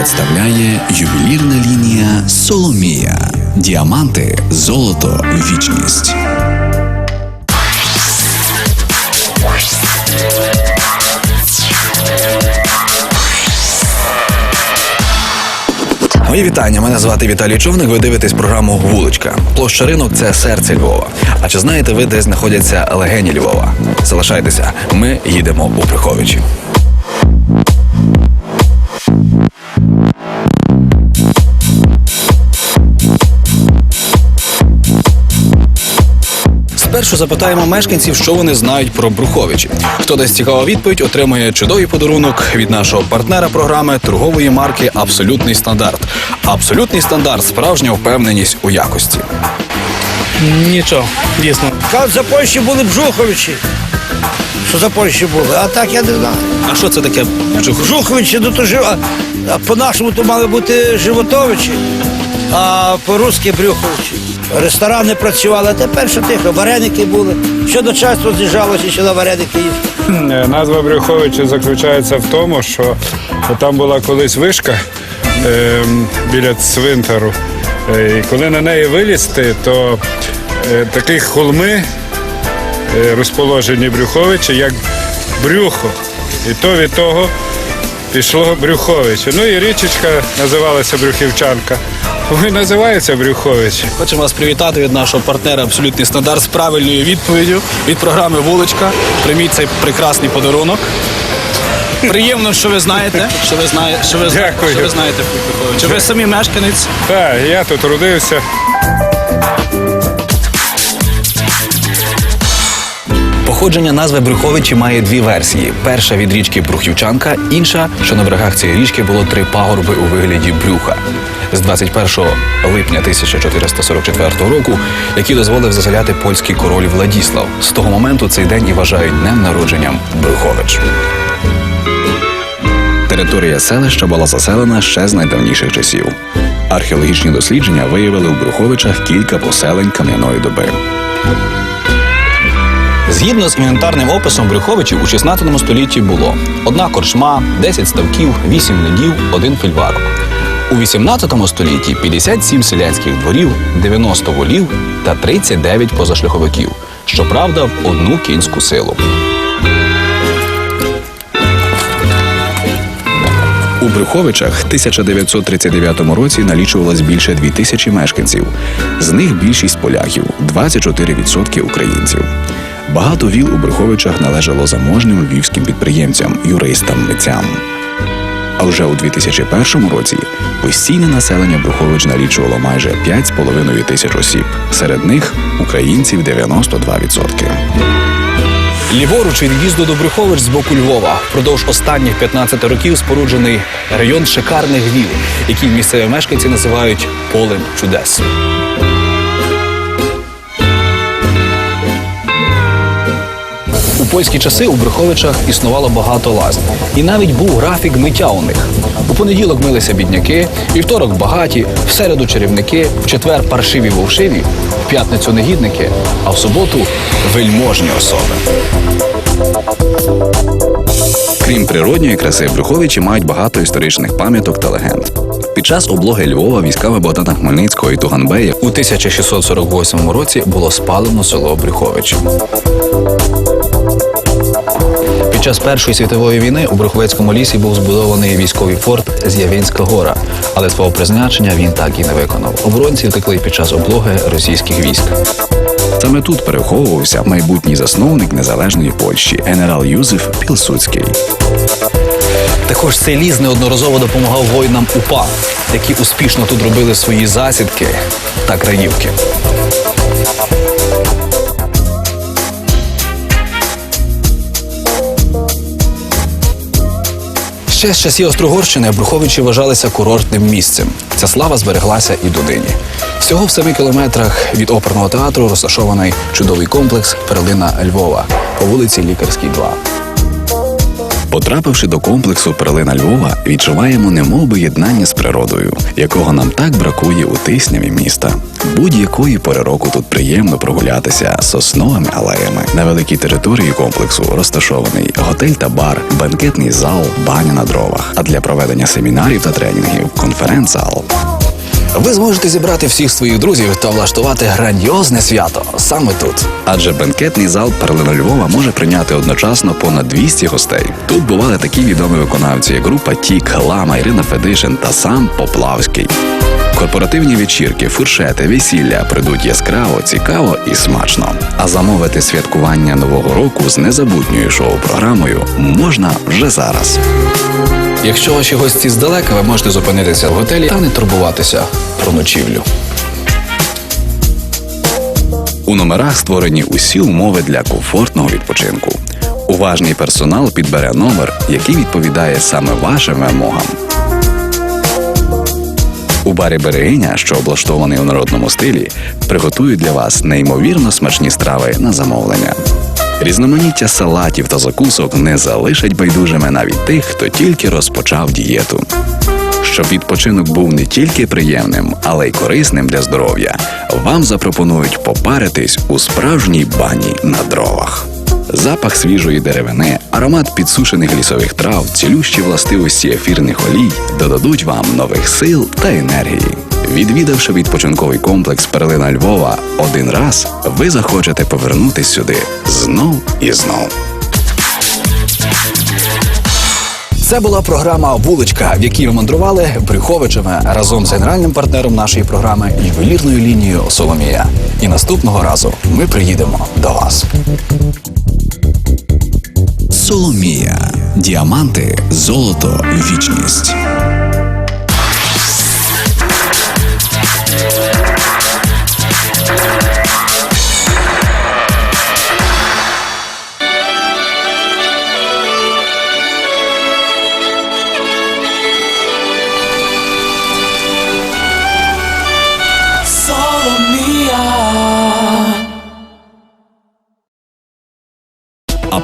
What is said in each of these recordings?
представляє ювелірна лінія Соломія. Діаманти, золото, вічність. Мої вітання. Мене звати Віталій Човник. Ви дивитесь програму Вуличка. Площа ринок це серце Львова. А чи знаєте ви, де знаходяться легені Львова? Залишайтеся. Ми їдемо у Приховичі. Спершу запитаємо мешканців, що вони знають про Бруховичі. Хто дасть цікаву відповідь, отримує чудовий подарунок від нашого партнера програми торгової марки Абсолютний стандарт. Абсолютний стандарт справжня впевненість у якості. Нічого, дійсно. Кажуть, за Польщі були Бжуховичі. Що за Польщі були? А так я не знаю. А що це таке? Бжуховичі, ну то жив, а, а по-нашому то мали бути Животовичі, а по-русски Брюховичі. Ресторани працювали, а тепер що тихо, вареники були. Що до часу з'їжджалося, що на вареники їсти. Назва Брюховича заключається в тому, що там була колись вишка е, біля цвинтару. Е, і коли на неї вилізти, то е, такі холми е, розположені Брюховича, як брюхо. І то від того пішло Брюхович. Ну і річечка називалася Брюхівчанка. І називається Брюхович. Хочемо вас привітати від нашого партнера Абсолютний стандарт з правильною відповіддю від програми Вуличка. Прийміть цей прекрасний подарунок. Приємно, що ви знаєте, що ви знаєте, що ви, зна- Дякую. що ви знаєте про Ви самі мешканець. Так, я тут родився. Походження назви Брюховичі має дві версії: перша від річки Брухівчанка, інша, що на берегах цієї річки було три пагорби у вигляді брюха. З 21 липня 1444 року, який дозволив заселяти польський король Владіслав. З того моменту цей день і вважають днем народженням Брюхович. Територія селища була заселена ще з найдавніших часів. Археологічні дослідження виявили у Брюховичах кілька поселень кам'яної доби. Згідно з інвентарним описом Брюховичів у 16 столітті було одна корчма, 10 ставків, 8 ледів, один фільварок. У 18 столітті 57 селянських дворів, 90 волів та 39 позашляховиків. Щоправда, в одну кінську силу. У Брюховичах в 1939 році налічувалось більше 2000 мешканців. З них більшість поляків 24% українців. Багато віл у Брюховичах належало заможним львівським підприємцям, юристам, митцям. А вже у 2001 році постійне населення Брухович налічувало майже 5,5 тисяч осіб. Серед них українців 92%. Ліворуч від в'їзду до Брюхович з боку Львова впродовж останніх 15 років споруджений район шикарних віл, який місцеві мешканці називають полем чудес. У польські часи у Брюховичах існувало багато лазень. І навіть був графік миття у них. У понеділок милися бідняки, вівторок багаті, в середу чарівники, в четвер паршиві вовшиві, в п'ятницю негідники, а в суботу вельможні особи. Крім природньої краси, Брюховичі мають багато історичних пам'яток та легенд. Під час облоги Львова військами Богдана Хмельницького і Туганбея у 1648 році було спалено село Брюховичі. Під час Першої світової війни у Бруховецькому лісі був збудований військовий форт З'явінська гора, але свого призначення він так і не виконав. Оборонці втекли під час облоги російських військ. Саме тут переховувався майбутній засновник незалежної Польщі генерал Юзеф Пілсудський. Також цей ліс неодноразово допомагав воїнам УПА, які успішно тут робили свої засідки та краївки. Ще з часів Острогорщини Бруховичі вважалися курортним місцем. Ця слава збереглася і донині. Всього в семи кілометрах від оперного театру розташований чудовий комплекс Перлина Львова по вулиці Лікарській 2. Потрапивши до комплексу перлина Львова, відчуваємо немовби єднання з природою, якого нам так бракує у тисняві міста. Будь-якої пори року тут приємно прогулятися сосновими алеями. На великій території комплексу розташований готель та бар, банкетний зал, баня на дровах. А для проведення семінарів та тренінгів конференц-зал. Ви зможете зібрати всіх своїх друзів та влаштувати грандіозне свято саме тут. Адже бенкетний зал Перлина Львова може прийняти одночасно понад 200 гостей. Тут бували такі відомі виконавці, як група Тік, Лама, Ірина Федишин та сам Поплавський. Корпоративні вечірки, фуршети, весілля прийдуть яскраво, цікаво і смачно. А замовити святкування нового року з незабутньою шоу-програмою можна вже зараз. Якщо ваші гості здалека, ви можете зупинитися в готелі та не турбуватися про ночівлю. У номерах створені усі умови для комфортного відпочинку. Уважний персонал підбере номер, який відповідає саме вашим вимогам. У барі Берегиня, що облаштований у народному стилі, приготують для вас неймовірно смачні страви на замовлення. Різноманіття салатів та закусок не залишать байдужими навіть тих, хто тільки розпочав дієту. Щоб відпочинок був не тільки приємним, але й корисним для здоров'я, вам запропонують попаритись у справжній бані на дровах. Запах свіжої деревини, аромат підсушених лісових трав, цілющі властивості ефірних олій додадуть вам нових сил та енергії. Відвідавши відпочинковий комплекс Перлина Львова один раз, ви захочете повернутись сюди знов і знов. Це була програма Вуличка, в якій ви мандрували Брюховичами разом з генеральним партнером нашої програми ювелірною лінією Соломія. І наступного разу ми приїдемо до вас. Соломія. Діаманти, золото, вічність.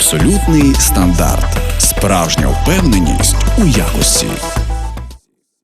Абсолютний стандарт. Справжня впевненість у якості.